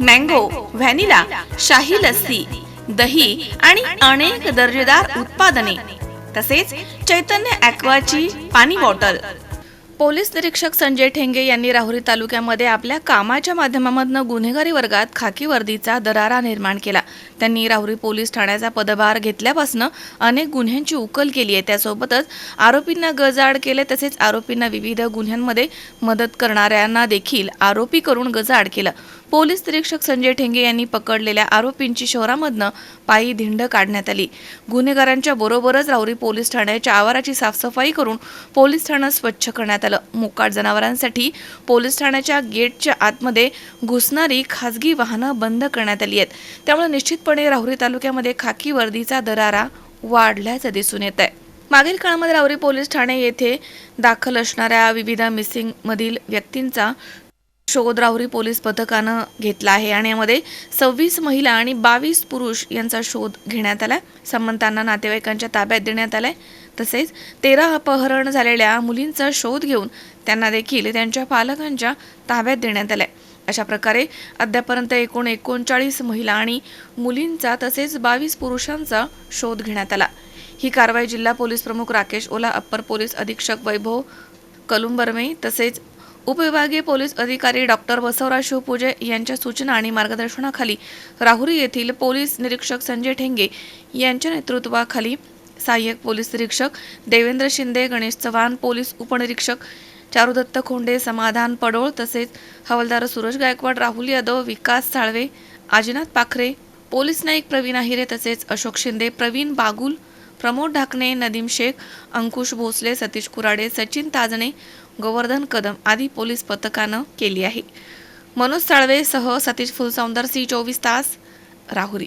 Mango vanilla शाही लस्सी दही आणि अनेक दर्जेदार उत्पादने तसेच चैतन्य ॲक्वाची पाणी बॉटल. पोलीस निरीक्षक संजय ठेंगे यांनी राहुरी तालुक्यामध्ये आपल्या कामाच्या माध्यमामधनं गुन्हेगारी वर्गात खाकी वर्दीचा दरारा निर्माण केला. त्यांनी राहुरी पोलीस ठाण्याचा पदभार घेतल्यापासून अनेक गुन्ह्यांची उकल केली आहे. त्यासोबतच आरोपींना गजाआड केले तसेच आरोपींना विविध गुन्ह्यांमध्ये मदत करणाऱ्यांना देखील आरोपी करून गजाआड केलं. पोलीस निरीक्षक संजय ठेंगे यांनी पकडलेल्या आरोपींची शहरामधनं पायी धिंड काढण्यात आली. गुन्हेगारांच्या बरोबरच राहुरी पोलीस ठाण्याच्या आवाराची साफसफाई करून पोलीस ठाणं स्वच्छ करण्यात आलं. मोकाट जनावरांसाठी पोलीस ठाण्याच्या गेटच्या आतमध्ये घुसणारी खासगी वाहनं बंद करण्यात आली आहेत. त्यामुळे निश्चितपणे राहुरी तालुक्यामध्ये खाकी वर्दीचा दरारा वाढल्याचं दिसून येत आहे मागील काळामध्ये रावरी पोलीस ठाणे येथे दाखल असणाऱ्या विविध मिसिंगमधील व्यक्तींचा शोधरावरी पोलीस पथकानं घेतला आहे आणि यामध्ये सव्वीस महिला आणि बावीस पुरुष यांचा शोध घेण्यात आला संबंधांना नातेवाईकांच्या ताब्यात देण्यात आलाय. तसेच तेरा अपहरण झालेल्या मुलींचा शोध घेऊन त्यांना देखील त्यांच्या पालकांच्या ताब्यात देण्यात आलाय. अशा प्रकारे अद्यापर्यंत एकूण एकोणचाळीस महिला आणि मुलींचा तसेच बावीस पुरुषांचा शोध घेण्यात आला. ही कारवाई जिल्हा पोलीस प्रमुख राकेश ओला अप्पर पोलीस अधीक्षक वैभव कलुंबरमे तसेच उपविभागीय पोलीस अधिकारी डॉक्टर बसवराज शिवपूजे यांच्या सूचना आणि मार्गदर्शनाखाली राहुरी येथील पोलीस निरीक्षक संजय ठेंगे यांच्या नेतृत्वाखाली सहाय्यक पोलीस निरीक्षक देवेंद्र शिंदे गणेश चव्हाण पोलीस उपनिरीक्षक चारुदत्त खोंडे समाधान पडोळ तसेच हवालदार सूरज गायकवाड राहुल यादव विकास साळवे आजीनाथ पाखरे पोलीस नाईक प्रवीण आहिरे तसेच अशोक शिंदे प्रवीण बागुल प्रमोद ढाकणे नदीम शेख अंकुश भोसले सतीश कुराडे सचिन ताजणे गोवर्धन कदम आदी पोलीस पथकानं केली आहे. मनोज साळवे सह सतीश फुलसौंदर सी चोवीस तास राहुरी.